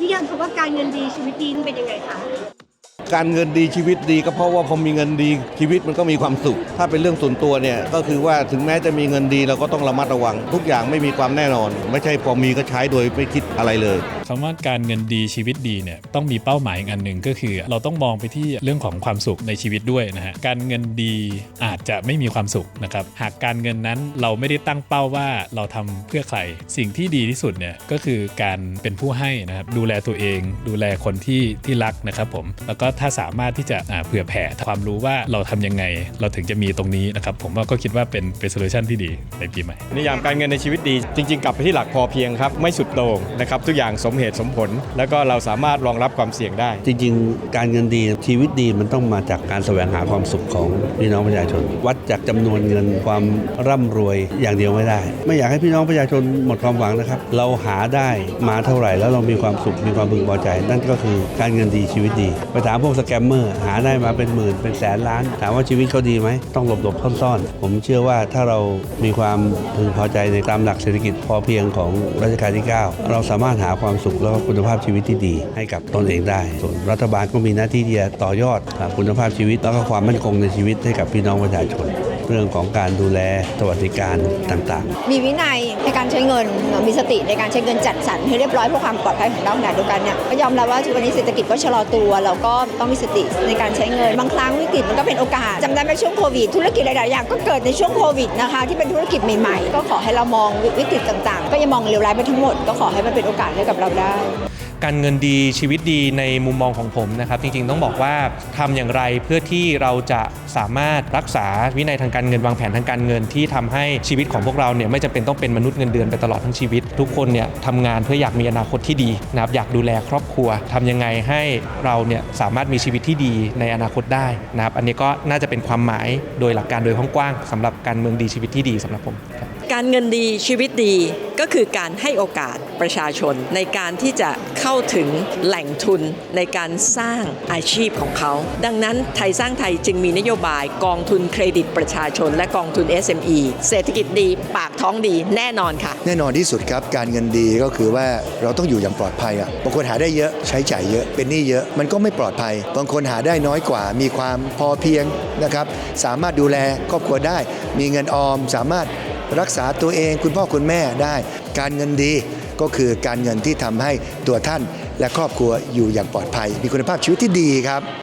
นิยามคำว่าการเงินดีชีวิตดีมันเป็นยังไงคะการเงินดีชีวิตดีก็เพราะว่าพอมีเงินดีชีวิตมันก็มีความสุข ถ้าเป็นเรื่องส่วนตัวเนี่ยก็คือว่าถึงแม้จะมีเงินดีเราก็ต้องระมัดระวัง ทุกอย่างไม่มีความแน่นอน ไม่ใช่พอมีก็ใช้โดยไม่คิดอะไรเลยคำว่าการเงินดีชีวิตดีเนี่ยต้องมีเป้าหมายอีกอันหนึ่งก็คือ เราต้องมองไปที่เรื่องของความสุขในชีวิตด้วยนะฮะการเงินดีอาจจะไม่มีความสุขนะครับ หากการเงินนั้นเราไม่ได้ตั้งเป้าว่าเราทำเพื่อใคร สิ่งที่ดีที่สุดเนี่ยก็คือการเป็นผู้ให้นะครับดูแลตัวเอง ดูแลคนที่ที่รักนะครับผมแล้วก็ถ้าสามารถที่จะอ่าเผื่อแผ่ความรู้ว่าเราทำยังไง เราถึงจะมีตรงนี้นะครับผมว่าก็คิดว่าเป็นเป็นโซลูชันที่ดีในปีใหม่นิยามการเงินในชีวิตดี จริง ๆ กลับไปที่หลักพอเพียงครับไม่สุดโต่งนะครับทุกอย่างสมเหตุสมผล แล้วก็เราสามารถรองรับความเสี่ยงได้ จริง ๆ การเงินดีชีวิตดีมันต้องมาจากการแสวงหาความสุขของพี่น้องประชาชนวัดจากจำนวนเงินความร่ำรวยอย่างเดียวไม่ได้ ไม่อยากให้พี่น้องประชาชนหมดความหวังนะครับ เราหาได้มาเท่าไหร่แล้วเรามีความสุขมีความพึงพอใจ นั่นก็คือการเงินดีชีวิตดี ไปถามพวกสแกมเมอร์หาได้มาเป็นหมื่นเป็นแสนล้าน ถามว่าชีวิตเขาดีไหมต้องหลบหลบๆซ่อนๆ ผมเชื่อว่าถ้าเรามีความพึงพอใจในตามหลักเศรษฐกิจพอเพียงของรัชกาลที่ 9 เราสามารถหาความสุขแล้วก็คุณภาพชีวิตที่ดี ให้กับตนเองได้ ส่วนรัฐบาลก็มีหน้าที่ที่จะต่อยอดคุณภาพชีวิตแล้วก็ความมั่นคงในชีวิตให้กับพี่น้องประชาชน เรื่องของการดูแลสวัสดิการต่างๆ มีวินัยในการใช้เงิน มีสติในการใช้เงินจัดสรรให้เรียบร้อยเพื่อความปลอดภัยของเราขณะเดียวกันเนี่ยก็ยอมรับว่าทุกวันนี้เศรษฐกิจก็ชะลอตัวเราก็ต้องมีสติในการใช้เงิน บางครั้งวิกฤตมันก็เป็นโอกาสจำได้ไหมช่วงโควิด ธุรกิจหลายๆอย่างก็เกิดในช่วงโควิดนะคะที่เป็นธุรกิจใหม่ๆ ก็ขอให้เรามองวิกฤตต่างๆ ก็อย่ามองเลวร้ายไปทั้งหมด ก็ขอให้มันเป็นโอกาสให้กับเราได้ การเงินดีชีวิตดีในมุมมองของผมนะครับ จริงๆต้องบอกว่าทำอย่างไรเพื่อที่เราจะสามารถรักษาวินัยทางการเงินวางแผนทางการเงินที่ทำให้ชีวิตของพวกเราเนี่ยไม่จำเป็นต้องเป็นมนุษย์เงินเดือนไปตลอดทั้งชีวิต ทุกคนเนี่ยทำงานเพื่ออยากมีอนาคตที่ดีนะครับอยากดูแลครอบครัวทำยังไงให้เราเนี่ยสามารถมีชีวิตที่ดีในอนาคตได้นะครับอันนี้ก็น่าจะเป็นความหมายโดยหลักการโดยกว้างๆสำหรับการเมืองดีชีวิตที่ดีสำหรับผม การเงินดีชีวิตดี ก็คือการให้โอกาสประชาชน ในการที่จะเข้าถึงแหล่งทุนในการสร้างอาชีพของเขา ดังนั้นไทยสร้างไทยจึงมีนโยบายกองทุนเครดิตประชาชน และกองทุน SME เศรษฐกิจดี ปากท้องดีแน่นอนค่ะ แน่นอนที่สุดครับการเงินดีก็คือว่าเราต้องอยู่อย่างปลอดภัยอะบางคนหาได้เยอะใช้จ่ายเยอะเป็นหนี้เยอะมันก็ไม่ปลอดภัยบางคนหาได้น้อยกว่า มีความพอเพียงนะครับสามารถดูแลครอบครัวได้ มีเงินออมสามารถ รักษาตัวเองคุณพ่อคุณแม่ได้ การเงินดีก็คือการเงินที่ทำให้ตัวท่านและครอบครัวอยู่อย่างปลอดภัย มีคุณภาพชีวิตที่ดีครับ